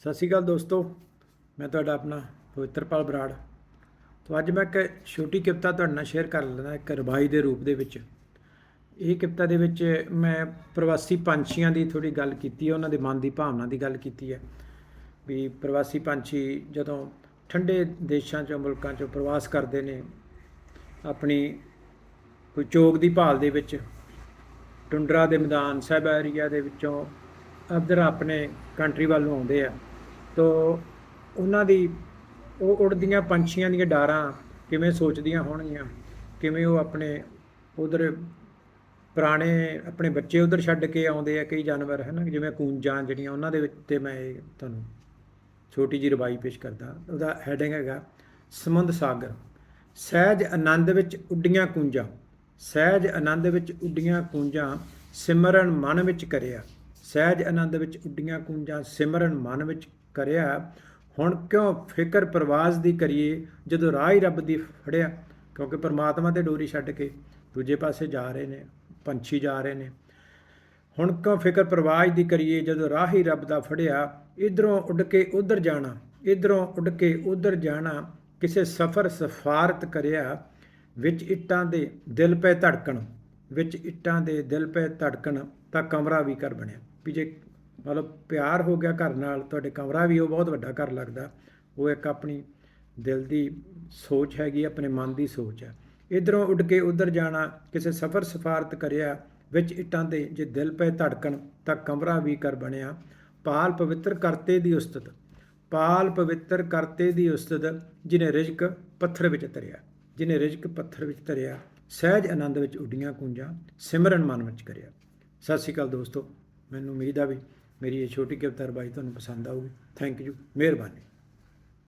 ਸਤਿ ਸ਼੍ਰੀ ਅਕਾਲ ਦੋਸਤੋ, ਮੈਂ ਤੁਹਾਡਾ ਆਪਣਾ ਪਵਿੱਤਰਪਾਲ ਬਰਾੜ। ਤੋਂ ਅੱਜ ਮੈਂ ਇੱਕ ਛੋਟੀ ਕਿਪਤਾ ਤੁਹਾਡੇ ਨਾਲ ਸ਼ੇਅਰ ਕਰ ਲੈਣਾ ਇੱਕ ਰਵਾਈ ਦੇ ਰੂਪ ਦੇ ਵਿੱਚ। ਇਹ ਕਿਪਤਾ ਦੇ ਵਿੱਚ ਮੈਂ ਪ੍ਰਵਾਸੀ ਪੰਛੀਆਂ ਦੀ ਥੋੜੀ ਗੱਲ ਕੀਤੀ ਹੈ, ਉਹਨਾਂ ਦੇ ਮਨ ਦੀ ਭਾਵਨਾ ਦੀ ਗੱਲ ਕੀਤੀ ਹੈ। ਵੀ ਪ੍ਰਵਾਸੀ ਪੰਛੀ ਜਦੋਂ ਠੰਡੇ ਦੇਸ਼ਾਂ 'ਚੋਂ, ਮੁਲਕਾਂ 'ਚੋਂ ਪ੍ਰਵਾਸ ਕਰਦੇ ਨੇ, ਆਪਣੀ ਕੋਈ ਚੋਗ ਦੀ ਭਾਲ ਦੇ ਵਿੱਚ, ਟੁੰਡਰਾ ਦੇ ਮੈਦਾਨ ਸਾਈਬੇਰੀਆ ਦੇ ਵਿੱਚੋਂ ਅਦਰ ਆਪਣੇ ਕੰਟਰੀ ਵੱਲ ਨੂੰ ਆਉਂਦੇ ਆ। ਤੋ ਉਹਨਾਂ ਦੀ ਉਹ ਉੜਦੀਆਂ ਪੰਛੀਆਂ ਦੀਆਂ ਡਾਰਾਂ ਕਿਵੇਂ ਸੋਚਦੀਆਂ ਹੋਣਗੀਆਂ, ਕਿਵੇਂ ਉਹ ਆਪਣੇ ਉਧਰ ਪੁਰਾਣੇ ਆਪਣੇ ਬੱਚੇ ਉਧਰ ਛੱਡ ਕੇ ਆਉਂਦੇ ਆ ਕਈ ਜਾਨਵਰ, ਹਨ? ਜਿਵੇਂ ਕੂੰਜਾਂ ਜਿਹੜੀਆਂ ਉਹਨਾਂ ਦੇ ਵਿੱਚ ਤੇ ਮੈਂ ਇਹ ਤੁਹਾਨੂੰ ਛੋਟੀ ਜਿਹੀ ਰਵਾਈ ਪੇਸ਼ ਕਰਦਾ। ਉਹਦਾ ਹੈਡਿੰਗ ਹੈਗਾ, ਸਮੁੰਦ ਸਾਗਰ। ਸਹਿਜ ਆਨੰਦ ਵਿੱਚ ਉੱਡੀਆਂ ਕੂੰਜਾਂ। ਸਹਿਜ ਆਨੰਦ ਵਿੱਚ ਉੱਡੀਆਂ ਕੂੰਜਾਂ ਸਿਮਰਨ ਮਨ ਵਿੱਚ ਕਰਿਆ। ਸਹਿਜ ਆਨੰਦ ਵਿੱਚ ਉੱਡੀਆਂ ਕੂੰਜਾਂ ਸਿਮਰਨ ਮਨ ਵਿੱਚ ਕਰਿਆ, ਹੁਣ ਕਿਉਂ ਫਿਕਰ ਪ੍ਰਵਾਸ ਦੀ ਕਰੀਏ ਜਦੋਂ ਰਾਹ ਹੀ ਰੱਬ ਦੀ ਫੜਿਆ? ਕਿਉਂਕਿ ਪਰਮਾਤਮਾ ਤੇ ਡੋਰੀ ਛੱਡ ਕੇ ਦੂਜੇ ਪਾਸੇ ਜਾ ਰਹੇ ਨੇ, ਪੰਛੀ ਜਾ ਰਹੇ ਨੇ। ਹੁਣ ਕਿਉਂ ਫਿਕਰ ਪ੍ਰਵਾਜ ਦੀ ਕਰੀਏ ਜਦੋਂ ਰਾਹ ਹੀ ਰੱਬ ਦਾ ਫੜਿਆ? ਇਧਰੋਂ ਉੱਡ ਕੇ ਉਧਰ ਜਾਣਾ, ਇਧਰੋਂ ਉੱਡ ਕੇ ਉਧਰ ਜਾਣਾ, ਕਿਸੇ ਸਫ਼ਰ ਸਫਾਰਤ ਕਰਿਆ, ਵਿੱਚ ਇੱਟਾਂ ਦੇ ਦਿਲ ਪੈ ਧੜਕਣ, ਵਿੱਚ ਇੱਟਾਂ ਦੇ ਦਿਲ ਪੈ ਧੜਕਣ ਤਾਂ ਕਮਰਾ ਵੀ ਘਰ ਬਣਿਆ। ਵੀ ਜੇ ਮਤਲਬ ਪਿਆਰ ਹੋ ਗਿਆ ਘਰ ਨਾਲ, ਤੁਹਾਡੇ ਕਮਰਾ ਵੀ ਉਹ ਬਹੁਤ ਵੱਡਾ ਘਰ ਲੱਗਦਾ। ਉਹ ਇੱਕ ਆਪਣੀ ਦਿਲ ਦੀ ਸੋਚ ਹੈਗੀ, ਆਪਣੇ ਮਨ ਦੀ ਸੋਚ ਹੈ। ਇਧਰੋਂ ਉੱਡ ਕੇ ਉਧਰ ਜਾਣਾ, ਕਿਸੇ ਸਫ਼ਰ ਸਫਾਰਤ ਕਰਿਆ, ਵਿੱਚ ਇੱਟਾਂ ਦੇ ਜੇ ਦਿਲ ਪੈ ਧੜਕਣ, ਤਾਂ ਕਮਰਾ ਵੀ ਕਰ ਬਣਿਆ। ਪਾਲ ਪਵਿੱਤਰ ਕਰਤੇ ਦੀ ਉਸਤਤ। ਪਾਲ ਪਵਿੱਤਰ ਕਰਤੇ ਦੀ ਉਸਤਤ, ਜਿਨੇ ਰਿਜਕ ਪੱਥਰ ਵਿੱਚ ਤਰਿਆ ਜਿਨੇ ਰਿਜਕ ਪੱਥਰ ਵਿੱਚ ਤਰਿਆ ਸਹਿਜ ਆਨੰਦ ਵਿੱਚ ਉੱਡੀਆਂ ਕੂੰਜਾਂ, ਸਿਮਰਨ ਮਨ ਵਿੱਚ ਕਰਿਆ। ਸਤਿ ਸ਼੍ਰੀ ਅਕਾਲ ਦੋਸਤੋ। ਮੈਨੂੰ ਉਮੀਦ ਆ ਵੀ ਮੇਰੀ ਇਹ ਛੋਟੀ ਕਵਿਤਾ ਰਵਾਈ ਤੁਹਾਨੂੰ ਪਸੰਦ ਆਊਗੀ। ਥੈਂਕ ਯੂ ਮਿਹਰਬਾਨੀ।